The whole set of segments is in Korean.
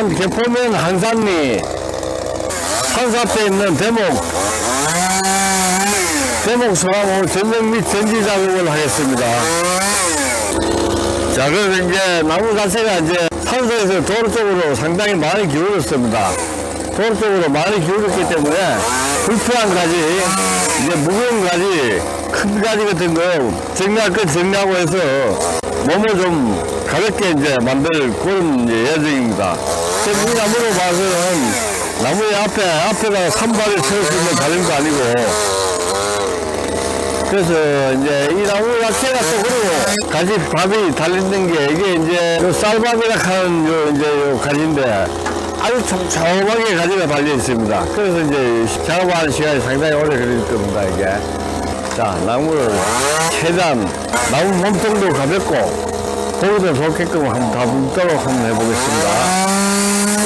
부산 개포면 한산리 산사앞에 있는 대목 대목 소나무 전면 및 전지 작업을 하겠습니다. 자, 그래서 이제 나무 자체가 이제 산소에서 도로 쪽으로 상당히 많이 기울었습니다. 도로 쪽으로 많이 기울었기 때문에 불필요한 가지, 이제 무거운 가지, 큰 가지 같은 거 정리할 것 정리하고 해서 몸을 좀 가볍게 이제 만들 그런 예정입니다. 이 나무로 봐서는 나무의 앞에, 앞에다가 산발을 채울 수 있는 다른 거 아니고 그래서 이제 이 나무 자체가 또 그리고 가지 밥이 달리는 게 이게 이제 요 쌀밥이라 하는 요 이제 요 가지인데 아주 촘촘하게 가지가 달려 있습니다. 그래서 이제 작업하는 시간이 상당히 오래 걸릴 겁니다, 이게. 자, 나무를 최대한 나무 몸통도 가볍고 보기도 좋게끔 한번 다 눕도록 한번 해보겠습니다.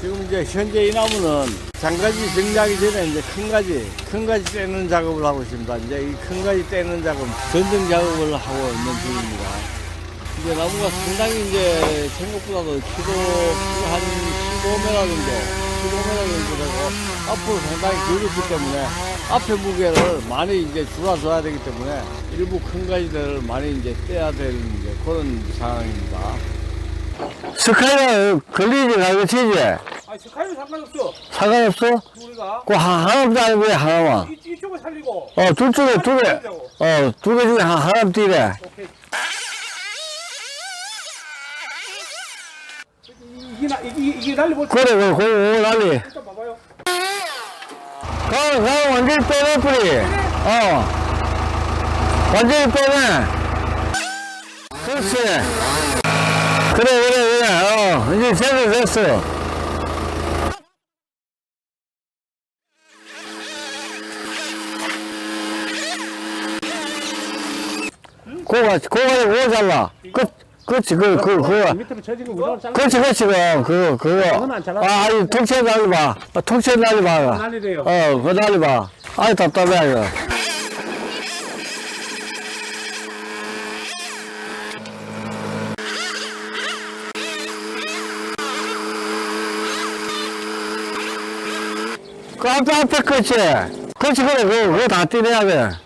지금 이제 현재 이 나무는 장가지 정리하기 전에 이제 큰 가지, 큰 가지 떼는 작업을 하고 있습니다. 이제 이 큰 가지 떼는 작업, 전정 작업을 하고 있는 중입니다. 이제 나무가 상당히 이제 생각보다도 키도 한 15m 정도, 15m 정도 되고 앞으로 상당히 기울었기 때문에 앞에 무게를 많이 이제 줄여줘야 되기 때문에 일부 큰 가지들을 많이 이제 떼야 되는 이제 그런 상황입니다. 스카이가 걸리지 말고 치지? 아니 스카이는 상관없어 상관없어? 우리가 그 하- 하나도 아니고 왜 하나만? 이, 이쪽을 살리고 어, 둘 중에 두 개. 어, 두 개 중에 하- 하나 뛰래. 오케이 이게 나 이게 이게 날려볼 그래, 그, 그, 그, 난리. 일단 봐봐요 가, 가, 완전히 빼내, 뿌리. 어. 완전히 빼내. 그렇지. 그래, 그래, 그래. 어, 이제 제대로 됐어. 고가, 고가, 고가 잘라. 그, 그렇지, 그, 그, 그거. 밑으로 쳐지고 우리가 잘라 그렇지, 그렇지, 그, 그, 그거. 그건 안 잘라. 아, 아니, 통째 날려봐. 아, 통째 날려봐. 날리래요 어, 그거 날려봐. 아이, 답답해, 이거. 그 앞에, 앞에, 그렇지. 그렇지, 그래, 그거, 그거 다 떼내야 돼.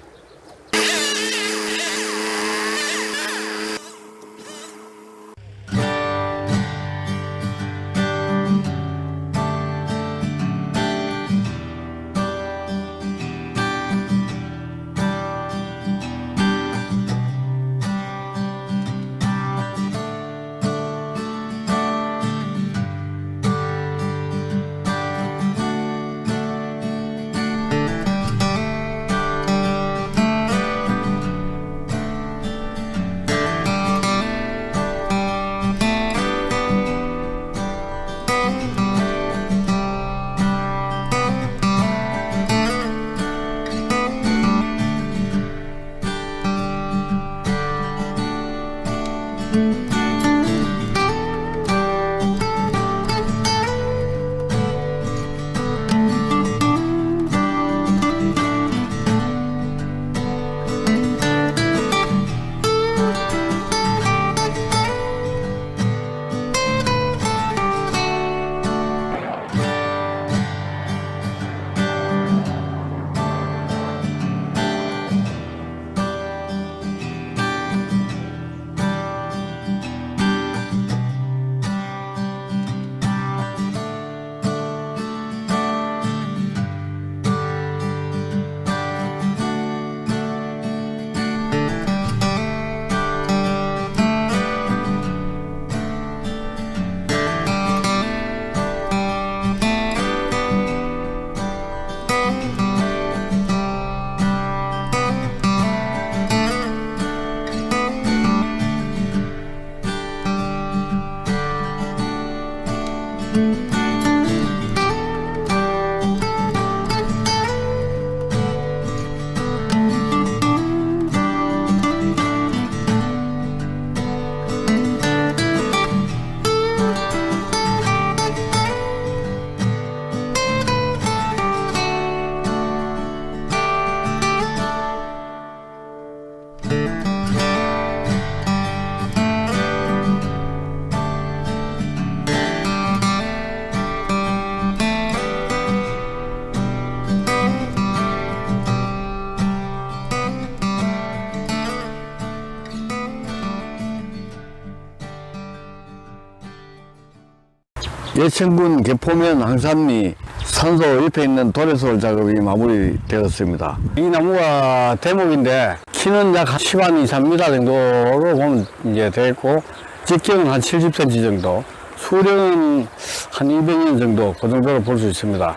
예천군 개포면 항산리 산소 옆에 있는 도래솔 작업이 마무리되었습니다. 이 나무가 대목인데 키는 약 10안 2, 3m 정도로 보면 이제 되겠고 직경은 한 70cm 정도 수령은 한 200년 정도 그 정도로 볼 수 있습니다.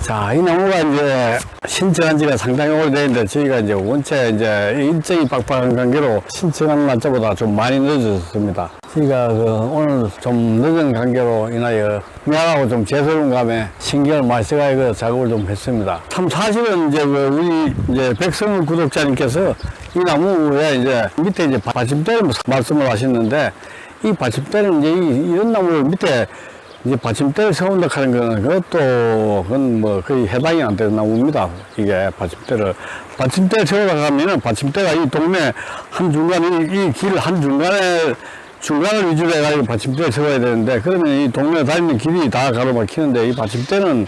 자, 이 나무가 이제 신청한 지가 상당히 오래됐는데 저희가 이제 원체 이제 일정이 빡빡한 관계로 신청한 날짜보다 좀 많이 늦어졌습니다. 저희가 그 오늘 좀 늦은 관계로 인하여 미안하고 좀 죄송한 감에 신경을 많이 써가 그 작업을 좀 했습니다. 참 사실은 이제 그 우리 이제 백성을 구독자님께서 이 나무에 이제 밑에 이제 받침대를 말씀을 하셨는데 이 받침대는 이제 이- 이런 나무를 밑에 이제 받침대를 세운다 하는 거는 그것도 그건 뭐 거의 해당이 안 되는 나무입니다. 이게 받침대를 받침대를 세우다 가면은 받침대가 이 동네 한 중간에 이길한 중간에 중간을 위주로 해가지고 받침대를 세워야 되는데 그러면 이 동네 다니는 길이 다 가로막히는데 이 받침대는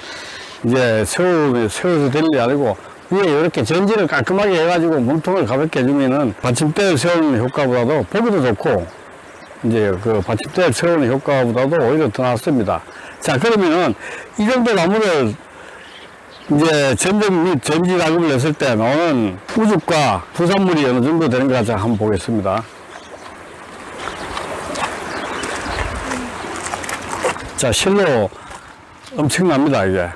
이제 세우, 세워서 될 일이 아니고 위에 이렇게 전지를 깔끔하게 해가지고 몸통을 가볍게 해주면은 받침대를 세우는 효과보다도 보기도 좋고 이제 그 받침대를 세우는 효과보다도 오히려 더 낫습니다. 자, 그러면은 이 정도 나무를 이제 전전 및 전지 작업을 했을 때 나오는 우죽과 부산물이 어느 정도 되는 가 한번 보겠습니다. 자, 실로 엄청납니다, 이게.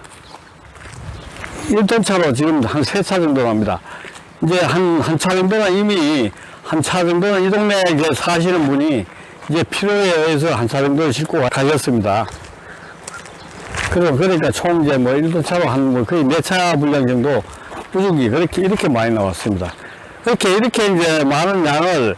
1톤 차로 지금 한세차 정도 납니다. 이제 한, 한 차 정도는 이미, 한 차 정도는 이 동네에 사시는 분이 이제 필요에 의해서 한차 정도 싣고 가셨습니다. 그리고 그러니까 총 이제 뭐 1톤 차로 한 뭐 거의 몇차 분량 정도 우죽이 그렇게, 이렇게 많이 나왔습니다. 그렇게, 이렇게 이제 많은 양을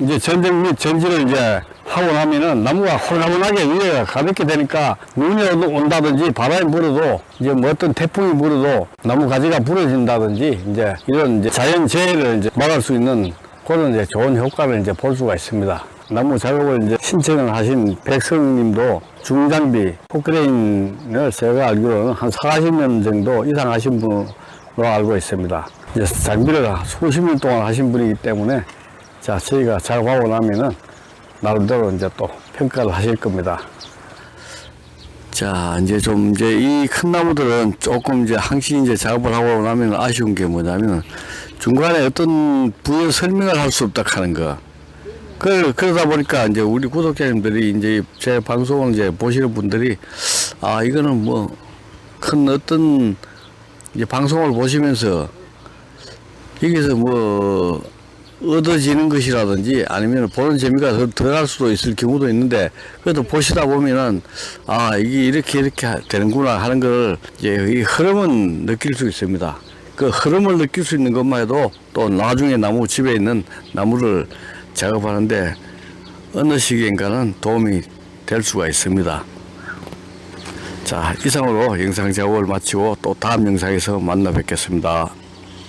이제 전쟁 및 전지를 이제 하고 나면은 나무가 홀가분하게 위에가 가볍게 되니까 눈이 온- 온다든지 바람이 불어도 이제 뭐 어떤 태풍이 불어도 나무 가지가 부러진다든지 이제 이런 이제 자연 재해를 이제 막을 수 있는 그런 이제 좋은 효과를 이제 볼 수가 있습니다. 나무 작업을 이제 신청을 하신 백성님도 중장비 포크레인을 제가 알기로는 한 40년 정도 이상 하신 분으로 알고 있습니다. 이제 장비를 수십 년 동안 하신 분이기 때문에 자, 저희가 작업하고 나면은 나름대로 이제 또 평가를 하실 겁니다. 자, 이제 좀 이제 이 큰 나무들은 조금 이제 항시 이제 작업을 하고 나면 아쉬운 게 뭐냐면 중간에 어떤 부여 설명을 할 수 없다 하는 거. 그, 그러다 보니까 이제 우리 구독자님들이 이제 제 방송을 이제 보시는 분들이 아, 이거는 뭐 큰 어떤 이제 방송을 보시면서 여기서 뭐 얻어지는 것이라든지 아니면 보는 재미가 더 들어갈 수도 있을 경우도 있는데 그래도 보시다 보면은 아 이게 이렇게 이렇게 되는구나 하는 걸 이제 이 흐름은 느낄 수 있습니다. 그 흐름을 느낄 수 있는 것만 해도 또 나중에 나무 집에 있는 나무를 작업하는데 어느 시기인가는 도움이 될 수가 있습니다. 자 이상으로 영상 작업을 마치고 또 다음 영상에서 만나 뵙겠습니다.